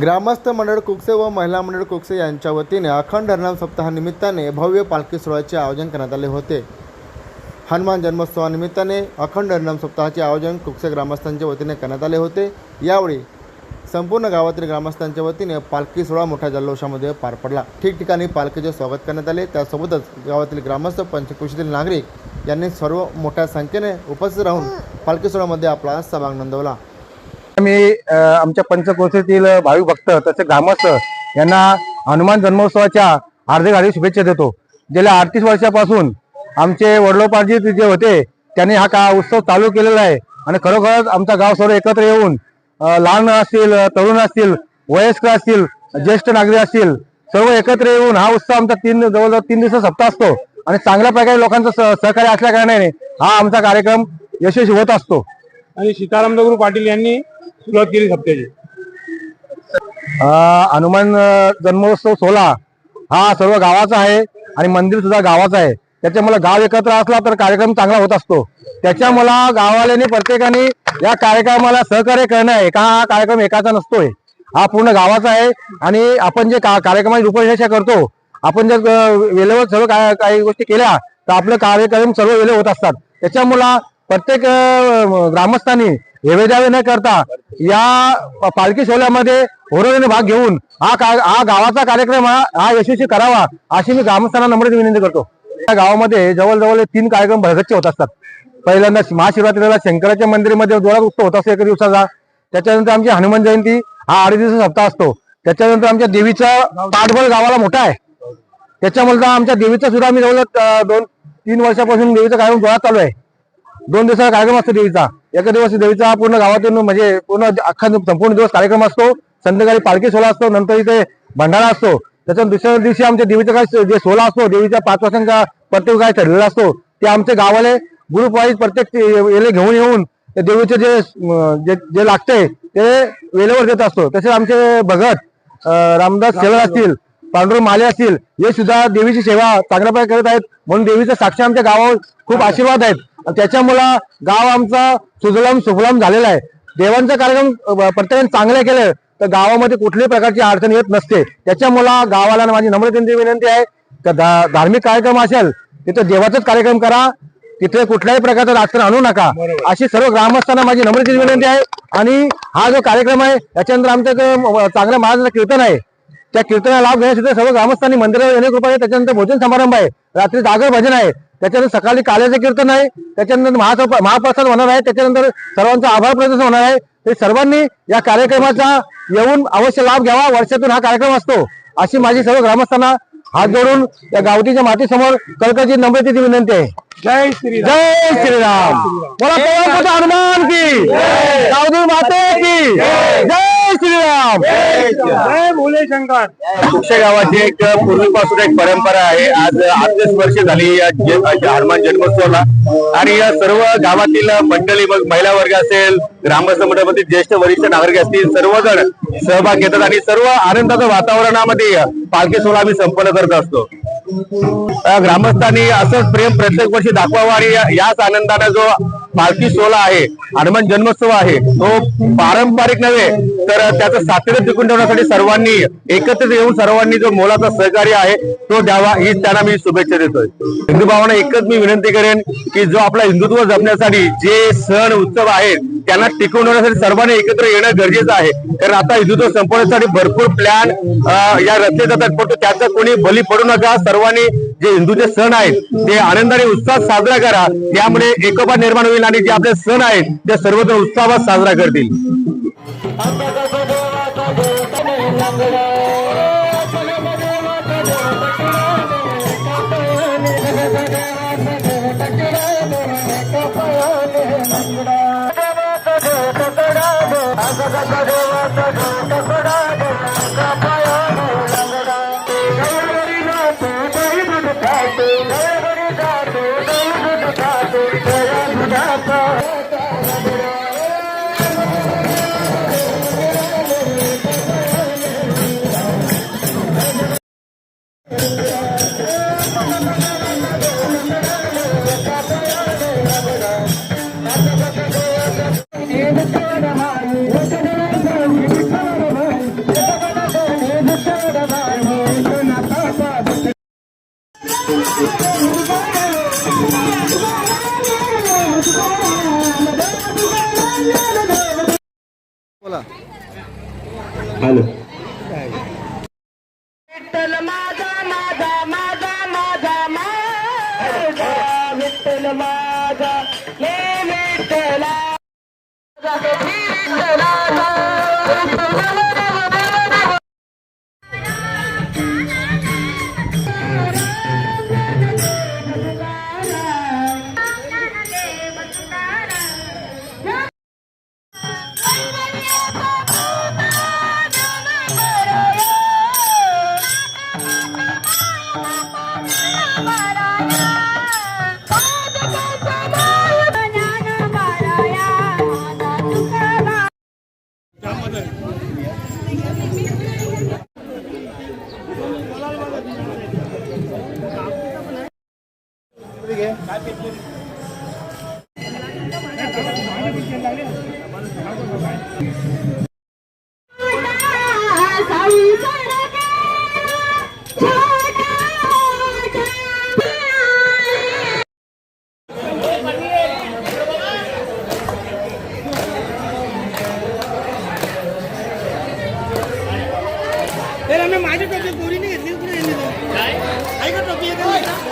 ग्रामस्थ मंडळ कुकसे व महिला मंडळ कुकसे यांच्या वतीने अखंड हरनाम सप्ताहानिमित्ताने भव्य पालखी सोहळ्याचे आयोजन करण्यात आले होते. हनुमान जन्मोत्सवानिमित्ताने अखंड हरनाम सप्ताहाचे आयोजन कुकसे ग्रामस्थांच्या वतीने करण्यात आले होते. यावेळी संपूर्ण गावातील ग्रामस्थांच्या वतीने पालखी सोहळा मोठ्या जल्लोषामध्ये पार पडला. ठिकठिकाणी पालखीचे स्वागत करण्यात आले. त्यासोबतच गावातील ग्रामस्थ पंचकृषीतील नागरिक यांनी सर्व मोठ्या संख्येने उपस्थित राहून पालखी सोहळ्यामध्ये आपला सहभाग नोंदवला. मी आमच्या पंचकोशीतील भाविक भक्त तसेच ग्रामस्थ यांना हनुमान जन्मोत्सवाच्या हार्दिक हार्दिक शुभेच्छा देतो. गेल्या अडतीस वर्षापासून आमचे वडलोपार्जित जे होते त्यांनी हा का उत्सव चालू केलेला आहे. आणि खरोखरच आमचा गाव सर्व एकत्र येऊन लहान असतील तरुण असतील वयस्कर असतील ज्येष्ठ नागरिक असतील सर्व एकत्र येऊन हा उत्सव आमचा तीन जवळजवळ तीन दिवस सप्ताह असतो. आणि चांगल्या प्रकारे लोकांचं सहकार्य असल्या कारणाने हा आमचा कार्यक्रम यशस्वी होत असतो. आणि सीताराम दगडू पाटील यांनी सुरुवात केली सप्त्याची हनुमान जन्मोत्सव सोहळा हा सर्व गावाचा आहे आणि मंदिर सुद्धा गावाचं आहे. त्याच्यामुळे गाव एकत्र असला तर कार्यक्रम चांगला होत असतो. त्याच्यामुळे गाववाल्यांनी प्रत्येकाने या कार्यक्रमाला सहकार्य करणं आहे. का हा कार्यक्रम एकाचा नसतोय. हा पूर्ण गावाचा आहे आणि आपण जे का- कार्यक्रमाची रूपरेषा करतो आपण जर वेळेवर सर्व काही गोष्टी केल्या तर आपलं कार्यक्रम सर्व वेळे होत असतात. त्याच्यामुळं प्रत्येक ग्रामस्थांनी ग्रामस्थांनी हेवेदावे न करता या पालखी सोहळ्यामध्ये होरोने भाग घेऊन हा हा गावाचा कार्यक्रम हा यशस्वी करावा अशी मी ग्रामस्थांना नम्र विनंती करतो. या गावामध्ये जवळजवळ तीन कार्यक्रम भरगच्चे होत असतात. पहिल्यांदा महाशिवरात्रीला शंकराच्या मंदिरामध्ये जोरात उत्सव होत असतो एका दिवसाचा. त्याच्यानंतर आमची हनुमान जयंती हा अडीच दिवस सप्ताह असतो. त्याच्यानंतर आमच्या देवीचा पाठबळ गावाला मोठा आहे. त्याच्यामुळे आमच्या देवीचा सुद्धा आम्ही जवळ दोन तीन वर्षापासून देवीचा कार्यक्रम जोरात चालू आहे. दोन दिवसाचा कार्यक्रम असतो देवीचा. एका दिवस देवीचा पूर्ण गावातून म्हणजे पूर्ण अख्खा संपूर्ण दिवस कार्यक्रम असतो. संध्याकाळी पालखी सोहळा असतो नंतर इथे भंडारा असतो. त्याच्या दुसऱ्या दिवशी आमच्या देवीचा काय जे सोहळा असतो देवीच्या पाच वर्षांचा प्रत्येक काय ठरलेला असतो ते आमचे गावाले ग्रुप वाईज प्रत्येक येले घेऊन येऊन ते देवीचे जे जे जे लागते ते वेळेवर देत असतो. तसेच आमचे भगत रामदास सेवक असतील पांडुरंग माले असतील हे सुद्धा देवीची सेवा चांगल्या प्रकारे करत आहेत. म्हणून देवीचा साक्षी आमच्या गावावर खूप आशीर्वाद आहेत. त्याच्यामुळं गाव आमचा सुजलाम सुफलाम झालेला आहे. देवांचा कार्यक्रम प्रत्येकाने चांगले केले तर गावामध्ये कुठल्याही प्रकारची अडचण येत नसते. त्याच्यामुळं गावाला माझी नम्रतेची विनंती आहे तर धार्मिक कार्यक्रम असेल तिथे देवाचाच कार्यक्रम करा तिथे कुठल्याही प्रकारचं राजकारण आणू नका. अशी सर्व ग्रामस्थांना माझी नम्रतेची विनंती आहे. आणि हा जो कार्यक्रम आहे त्याच्यानंतर आमचं चांगल्या महाराजांचं कीर्तन आहे. त्या कीर्तनाला लाभ घेण्यासाठी सर्व ग्रामस्थांनी मंदिरात येणे कृपा आहे. त्याच्यानंतर भोजन समारंभ आहे. रात्री जागर भजन आहे. त्याच्यानंतर सकाळी काल्याचं कीर्तन आहे त्याच्यानंतर महासप महाप्रसाद होणार आहे त्याच्यानंतर सर्वांचा आभार प्रदर्शन होणार आहे. ते सर्वांनी या कार्यक्रमाचा येऊन अवश्य लाभ घ्यावा. वर्षातून हा कार्यक्रम असतो अशी माझी सर्व ग्रामस्थांना हात जोडून या गावठीच्या मातीसमोर कळकळची नम्रतेची विनंती आहे. जय श्री जय श्रीराम. बोला पवन हनुमान की. गावदी माते की. जय श्रीराम. जय भोले शंकर गावाची एक पूर्वीपासून एक परंपरा आहे. आज आठवीस वर्ष झाली या हनुमान जन्मोत्सवाला. आणि या सर्व गावातील मंडळी मग महिला वर्ग असेल ग्रामस्थ मंडळामध्ये ज्येष्ठ वरिष्ठ नागरिक असतील सर्वजण सहभाग घेतात आणि सर्व आनंदाच्या वातावरणामध्ये पालखी सोहळा आम्ही संपन्न करत असतो. ग्रामस्थांनी असंच प्रेम प्रत्येक वर्षी दाखवावं आणि याच आनंदाने जो पालखी सोहळा आहे हनुमान जन्मोत्सव आहे तो पारंपरिक नव्हे तर त्याचं सातत्य टिकून ठेवण्यासाठी सर्वांनी एकत्रित येऊन सर्वांनी जो मोलाचा सहकार्य आहे तो द्यावा हीच त्यांना मी शुभेच्छा देतोय. हिंदू भावांना एकच मी विनंती करेन की जो आपला हिंदुत्व जपण्यासाठी जे सण उत्सव आहेत त्यांना टिकवून ठेवण्यासाठी सर्वांनी एकत्र येणं गरजेचं आहे. कारण आता हिंदुत्व संपवण्यासाठी भरपूर प्लॅन या रचले जातात. परंतु त्याचा कोणी बली पडू नका. सर्वांनी जे हिंदूचे सण आहेत ते आनंदाने उत्साहात साजरा करा. त्यामुळे एकोपा निर्माण होईल आणि जे आपले सण आहेत ते सर्वत्र उत्साहात साजरा करतील. हॅलो. विठ्ठल माझा माझा माझा माझा माझा. विठ्ठल माझा हे विठ्ठला. विठ्ठला माझी टोपी पोरीने घेतली कुठे ऐका टोपी हॅलो